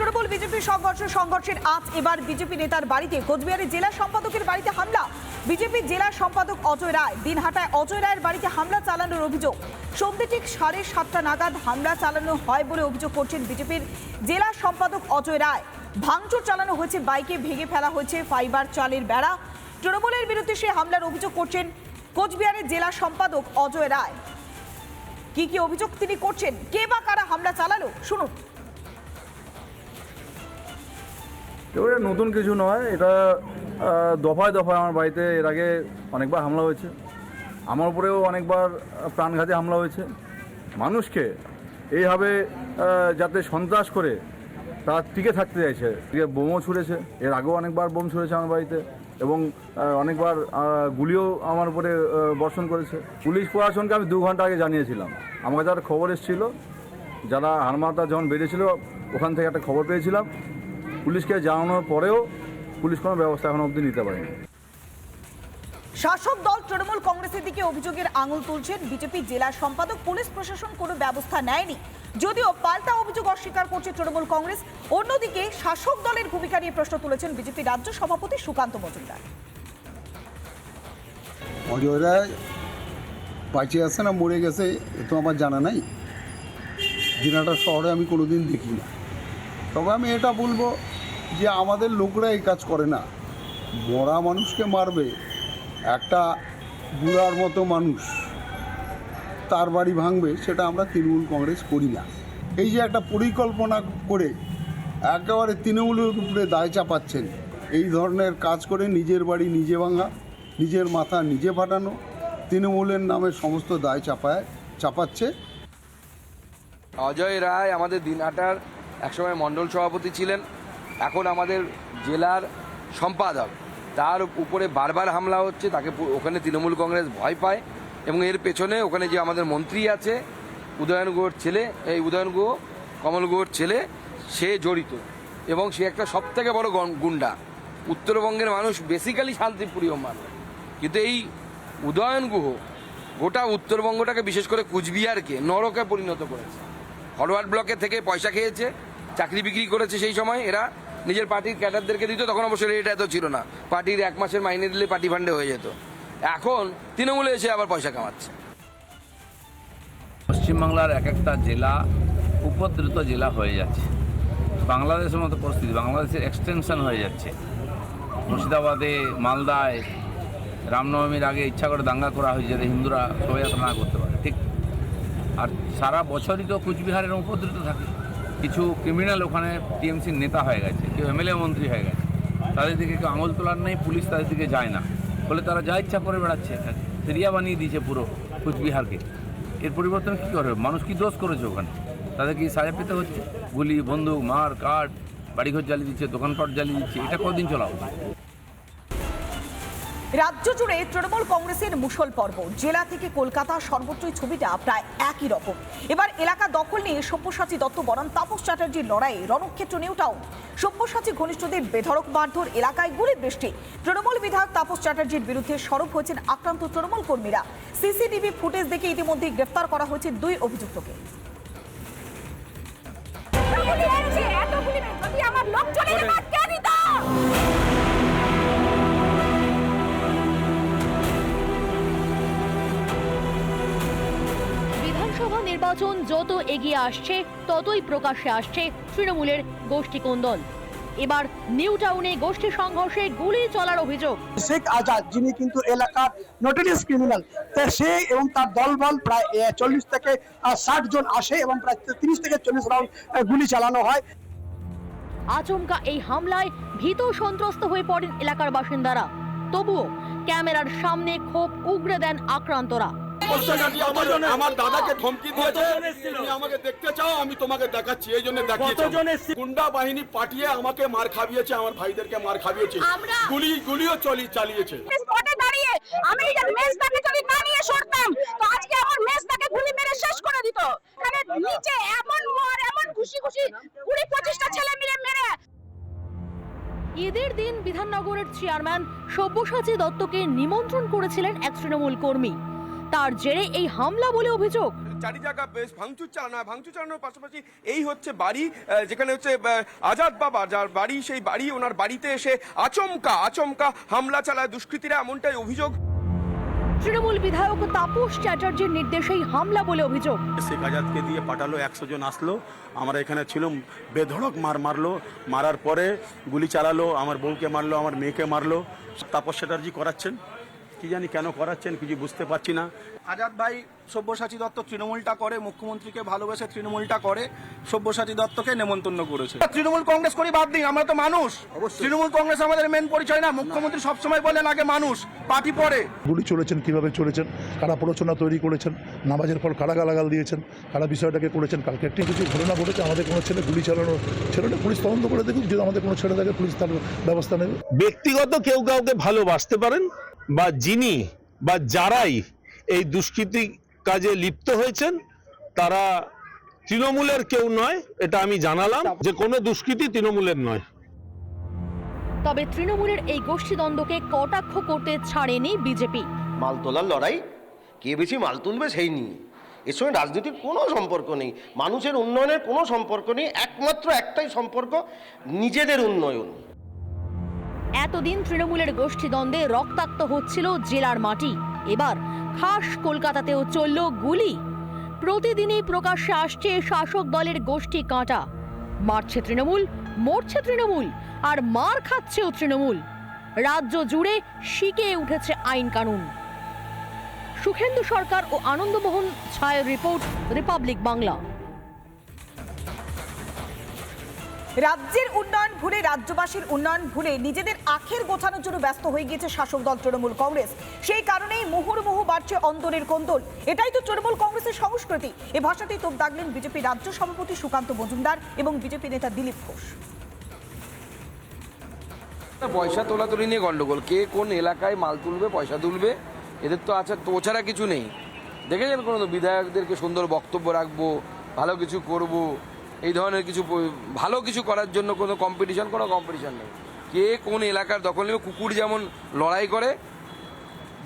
Trinamool BJP সংঘর্ষ, সংঘর্ষের আজ এবার বিজেপি নেতার বাড়িতে কোচবিহারের জেলা সম্পাদকের বাড়িতে হামলা। বিজেপি জেলা সম্পাদক অজয় রায়, দিনহাটায় অজয় রায়ের বাড়িতে হামলা চালানোর অভিযোগ। সন্ধ্যে ঠিক সাড়ে সাতটা নাগাদ হামলা চালানো হয় বলে অভিযোগ করছেন বিজেপির জেলা সম্পাদক অজয় রায়। ভাঙচুর চালানো হয়েছে, বাইকে ভেঙে ফেলা হয়েছে, ফাইবার চালের বেড়া। তৃণমূলের বিরুদ্ধে সে হামলার অভিযোগ করছেন কোচবিহারের জেলা সম্পাদক অজয় রায়। কি কি অভিযোগ তিনি করছেন? কে বা কারা হামলা চালালো? শুনুন। এবারে নতুন কিছু নয়, এটা দফায় দফায় আমার বাড়িতে এর আগে অনেকবার হামলা হয়েছে। আমার উপরেও অনেকবার প্রাণঘাতী হামলা হয়েছে। মানুষকে এইভাবে যাতে সন্ত্রাস করে তারা টিকে থাকতে চাইছে এদিকে বোমও ছুঁড়েছে, এর আগেও অনেকবার বোম ছুঁড়েছে আমার বাড়িতে এবং অনেকবার গুলিও আমার উপরে বর্ষণ করেছে। পুলিশ প্রশাসনকে আমি দু ঘণ্টা আগে জানিয়েছিলাম। আমাকে একটা খবর এসেছিল, যারা হারমাতা যখন বেরিয়েছিল ওখান থেকে একটা খবর পেয়েছিলাম। পুলিশকে জানানোর পরেও পুলিশ কোনো ব্যবস্থা এখনও অবধি নিতে পারেনি। শাসক দল তৃণমূল কংগ্রেসের দিকে অভিযোগের আঙুল তুলছেন বিজেপি জেলা সম্পাদক পুলিশ প্রশাসন কোনো ব্যবস্থা নেয়নি। যদিও পাল্টা অভিযোগ অস্বীকার করছে তৃণমূল কংগ্রেস অন্যদিকে শাসক দলের ভূমিকা নিয়ে প্রশ্ন তুলেছেন বিজেপি রাজ্য সভাপতি সুকান্ত মজুমদার। অজয় রায় বাঁচে আছে না মরে গেছে এ তো আমার জানা নাই। দিনাটা শহরে আমি কোনোদিন দেখি না তবে আমি এটা বলব যে আমাদের লোকরা এই কাজ করে না। মরা মানুষকে মারবে, একটা বুড়ার মতো মানুষ তার বাড়ি ভাঙবে, সেটা আমরা তৃণমূল কংগ্রেস করি না। এই যে একটা পরিকল্পনা করে একেবারে তৃণমূলের উপরে দায় চাপাচ্ছেন, এই ধরনের কাজ করে নিজের বাড়ি নিজে ভাঙা, নিজের মাথা নিজে ফাটানো, তৃণমূলের নামে সমস্ত দায় চাপায়, চাপাচ্ছে। অজয় রায় আমাদের দিনহাটার একসময় মণ্ডল সভাপতি ছিলেন, এখন আমাদের জেলার সম্পাদক। তার উপরে বারবার হামলা হচ্ছে, তাকে ওখানে তৃণমূল কংগ্রেস ভয় পায় এবং এর পেছনে ওখানে যে আমাদের মন্ত্রী আছে, উদয়ন গুহর ছেলে, এই উদয়ন গুহ, কমল গুহর ছেলে, সে জড়িত এবং সে একটা সব থেকে বড় গন- গুন্ডা। উত্তরবঙ্গের মানুষ বেসিক্যালি শান্তিপ্রিয় মানুষ। কিন্তু এই উদয়ন গুহ গোটা উত্তরবঙ্গটাকে বিশেষ করে কুচবিহারকে নরকে পরিণত করেছে। ফরওয়ার্ড ব্লকে থেকে পয়সা খেয়েছে চাকরি বিক্রি করেছে সেই সময়, এরা নিজের পার্টির ক্যাডারদেরকে দিত, তখন অবশ্য রেট এত ছিল না। পার্টির এক মাসের মাইনে দিলে পার্টি ফান্ডে হয়ে যেত। এখন তৃণমূলে এসে আবার পয়সা কামাচ্ছে। পশ্চিমবাংলার এক একটা জেলা উপদ্রুত জেলা হয়ে যাচ্ছে। বাংলাদেশের মতো পরিস্থিতি, বাংলাদেশের এক্সটেনশন হয়ে যাচ্ছে। মুর্শিদাবাদে, মালদায়, রামনবমীর আগে ইচ্ছা করে দাঙ্গা করা হয়েছে যাতে হিন্দুরা শোভাযাত্রা না করতে পারে। ঠিক। আর সারা বছরই তো কুচবিহারের উপদ্রুত থাকে। কিছু ক্রিমিনাল ওখানে টিএমসির নেতা হয়ে গেছে, কেউ এমএলএ মন্ত্রী হয়ে গেছে। তাদের দিকে কেউ আঙুল তোলার নেই, পুলিশ তাদের দিকে যায় না। ফলে তারা যা ইচ্ছা করে বেড়াচ্ছে সিরিয়া বানিয়ে দিয়েছে পুরো কুচবিহারকে। এর পরিবর্তন কী করবে? মানুষ কি দোষ করেছে ওখানে? তাদের কি সাজা পেতে হচ্ছে? গুলি, বন্দুক, মার, কাঠ, বাড়িঘর জ্বালিয়ে দিচ্ছে, দোকানপাট জ্বালিয়ে দিচ্ছে, এটা কদিন চলা রাজ্য জুড়ে তৃণমূল কংগ্রেসের মুসল পর্ব। জেলা থেকে কলকাতা সর্বত্রই ছবিটা প্রায় একই রকম। এবার এলাকা দখল নিয়ে সব্যসাচী দত্ত, বনাম তাপস চ্যাটার্জির লড়াইয়ে রণক্ষেত্র নিউ টাউন সব্যসাচী ঘনিষ্ঠদের বেধড়ক মারধর, এলাকায় গুলি বৃষ্টি। তৃণমূল বিধায়ক তাপস চ্যাটার্জির বিরুদ্ধে সরব হয়েছেন আক্রান্ত তৃণমূল কর্মীরা। সিসিটিভি ফুটেজ দেখে ইতিমধ্যে গ্রেফতার করা হয়েছে দুই অভিযুক্তকে। আমার নির্বাচন যত এগিয়ে আসছে ততই প্রকাশ্যে আসছে তৃণমূলের গোষ্ঠী কোন্দল। এবার নিউ টাউনে গোষ্ঠী সংঘর্ষে গুলি চলার অভিযোগ। শেখ আজাদ যিনি কিন্তু এলাকার নোটেরিয়াস ক্রিমিনাল সে এবং তার দলবল প্রায় চল্লিশ থেকে ষাট জন আসে এবং প্রায় তিরিশ থেকে চল্লিশ রাউন্ড গুলি চালানো হয়। আচমকা এই হামলায় ভীত সন্ত্রস্ত হয়ে পড়েন এলাকার বাসিন্দারা। তবুও ক্যামেরার সামনে ক্ষোভ উগরে দেন আক্রান্তরা। আমার দাদাকে ধমকি দিয়েছে। তুমি আমাকে দেখতে চাও আমি তোমাকে দেখাচ্ছি এই জন্য দেখিয়েছি গুন্ডা বাহিনী পাঠিয়ে আমাকে মার খাবিয়েছে আমার ভাইদেরকে মার খাবিয়েছে। গুলি গুলিও চলি চালিয়েছে। দাঁড়িয়ে আমি মেজদাকে যদি না নিয়ে সরতাম তো আজকে আমার মেজদাকে গুলি মেরে শেষ করে দিত। মানে নিচে এমন মর এমন খুশি খুশি কুড়ি পঁচিশটা ছেলে মিলে মেরে। ঈদের দিন বিধাননগরের চেয়ারম্যান সব্যসাচী দত্তকে নিমন্ত্রণ করেছিলেন এক তৃণমূল কর্মী। তার জেরে এই হামলা বলে অভিযোগ। চারি জায়গা বেশ ভাঙচুর চালানো হয়। ভাঙচুর চালানোর পাশাপাশি এই হচ্ছে বাড়ি যেখানে হচ্ছে আজাদ বাবা যার বাড়ি সেই বাড়ি ওনার বাড়িতে এসে আচমকা আচমকা হামলা চালায় দুষ্কৃতীরা এমনটাই অভিযোগ। তৃণমূল বিধায়ক তাপস চ্যাটার্জির নির্দেশেই হামলা বলে অভিযোগ। শেখ আজাদকে দিয়ে পাঠালো একশো জন আসলো। আমরা এখানে ছিল বেধড়ক মার মারলো। মারার পরে গুলি চালালো আমার বউকে মারলো আমার মেয়েকে মারলো। তাপস চ্যাটার্জি করাচ্ছেন। কি জানি কেন করাচ্ছেন কিছু বুঝতে পারছি না। আজাদ ভাই সব্যসাচী দত্ত তৃণমূলটা করে মুখ্যমন্ত্রীকে ভালোবেসে তৃণমূলটা করে সব্যসাচী দত্তকে নেমন্তন্ন করেছে। তৃণমূল কংগ্রেস করি বাদ দিন আমরা তো মানুষ। তৃণমূল কংগ্রেস আমাদের মেন পরিচয় না মুখ্যমন্ত্রী সবসময় বলেন আগে মানুষ পার্টি পরে। গুলি চলেছেন কীভাবে চলেছেন কারা প্ররোচনা তৈরি করেছেন নামাজের ফল কারা গালাগাল দিয়েছেন কারা বিষয়টাকে করেছেন কালকে একটি কিছু ঘটনা ঘটেছে আমাদের কোনো ছেলে গুলি চালানো ছেলেটা পুলিশ তদন্ত করে দেখুক যদি আমাদের কোনো ছেলে থাকে পুলিশ তার ব্যবস্থা নেবে। ব্যক্তিগত কেউ কাউকে ভালোবাসতে পারেন বা যিনি বা যারাই এই দুষ্কৃতি কাজে লিপ্ত হয়েছেন তারা তৃণমূলের কেউ নয় এটা আমি জানালাম যে কোনো দুষ্কৃতি তৃণমূলের নয়। তবে তৃণমূলের এই গোষ্ঠীদ্বন্দ্বকে কটাক্ষ করতে ছাড়েনি বিজেপি। মাল তোলার লড়াই? কে বেশি মাল তুলবে সেই নিয়ে। এর সঙ্গে রাজনীতির কোনো সম্পর্ক নেই। মানুষের উন্নয়নের কোনো সম্পর্ক নেই। একমাত্র একটাই সম্পর্ক নিজেদের উন্নয়ন। এতদিন তৃণমূলের গোষ্ঠীদ্বন্দ্বে রক্তাক্ত হচ্ছিল জেলার মাটি। এবার খাস কলকাতাতেও চলল গুলি। প্রতিদিনই প্রকাশ্যে আসছে শাসক দলের গোষ্ঠী কাঁটা। মারছে তৃণমূল, মরছে তৃণমূল, আর মার খাচ্ছেও তৃণমূল। রাজ্য জুড়ে শিকে উঠেছে আইন কানুন। সুখেন্দু সরকার ও আনন্দমোহন ছায়ের রিপোর্ট, রিপাবলিক বাংলা। রাজ্যের উন্নয়ন ভুলে, রাজ্যবাসীর উন্নয়ন ভুলে নিজেদের আখের গোছানোর জন্য ব্যস্ত হয়ে গিয়েছে শাসক দল তৃণমূল কংগ্রেস। সেই কারণেই মুহুর্মুহু বাড়ছে অন্তরের কোন্দল। এটাই তো তৃণমূল কংগ্রেসের সংস্কৃতি। এ ভাষাতেই তোপ দাগলেন বিজেপি রাজ্য সভাপতি সুকান্ত মজুমদার এবং বিজেপি নেতা দিলীপ ঘোষ। পয়সা তোলাতুলি নিয়ে গন্ডগোল। কে কোন এলাকায় মাল তুলবে, পয়সা তুলবে, এদের তো আছে, তো ছাড়া কিছু নেই। দেখে দেখেছেন কোনো বিধায়কদেরকে সুন্দর বক্তব্য রাখব, ভালো কিছু করব? এই ধরনের কিছু ভালো কিছু করার জন্য কোনো কম্পিটিশন কোনো কম্পিটিশন নেই। কে কোন এলাকার দখল নেবে? কুকুর যেমন লড়াই করে,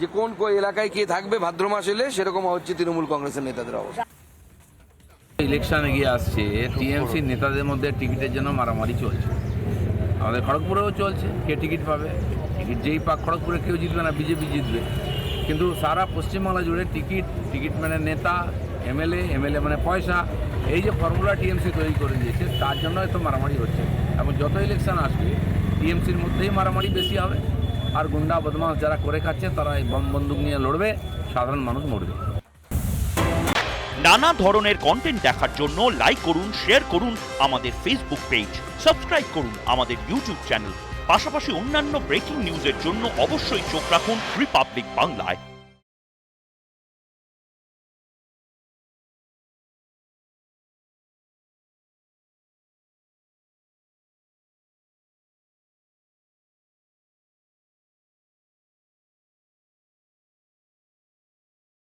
যে কোন কোন এলাকায় কে থাকবে, ভাদ্র মাস এলে সেরকম হচ্ছে তৃণমূল কংগ্রেসের নেতাদের অবস্থা। ইলেকশন এগিয়ে আসছে, টিএমসি নেতাদের মধ্যে টিকিটের জন্য মারামারি চলছে। আমাদের খড়গপুরেও চলছে, কে টিকিট পাবে? টিকিট যেই পাক, খড়গপুরে কেউ জিতবে না, বিজেপি জিতবে। কিন্তু সারা পশ্চিমবাংলা জুড়ে টিকিট টিকিট মানে নেতা এমএলএ এমএলএ মানে পয়সা, এই যে ফর্মুলা টিএমসি তৈরি করে দিয়েছে, তার জন্য তো মারামারি হচ্ছে। এবং যত ইলেকশন আসবে টিএমসির মধ্যেই মারামারি বেশি হবে। আর গুন্ডা বদমাস যারা করে খাচ্ছে, তারা এই বম বন্দুক নিয়ে লড়বে, সাধারণ মানুষ মরবে। নানা ধরনের কন্টেন্ট দেখার জন্য লাইক করুন শেয়ার করুন আমাদের ফেসবুক পেজ সাবস্ক্রাইব করুন আমাদের ইউটিউব চ্যানেল পাশাপাশি অন্যান্য ব্রেকিং নিউজের জন্য অবশ্যই চোখ রাখুন রিপাবলিক বাংলায়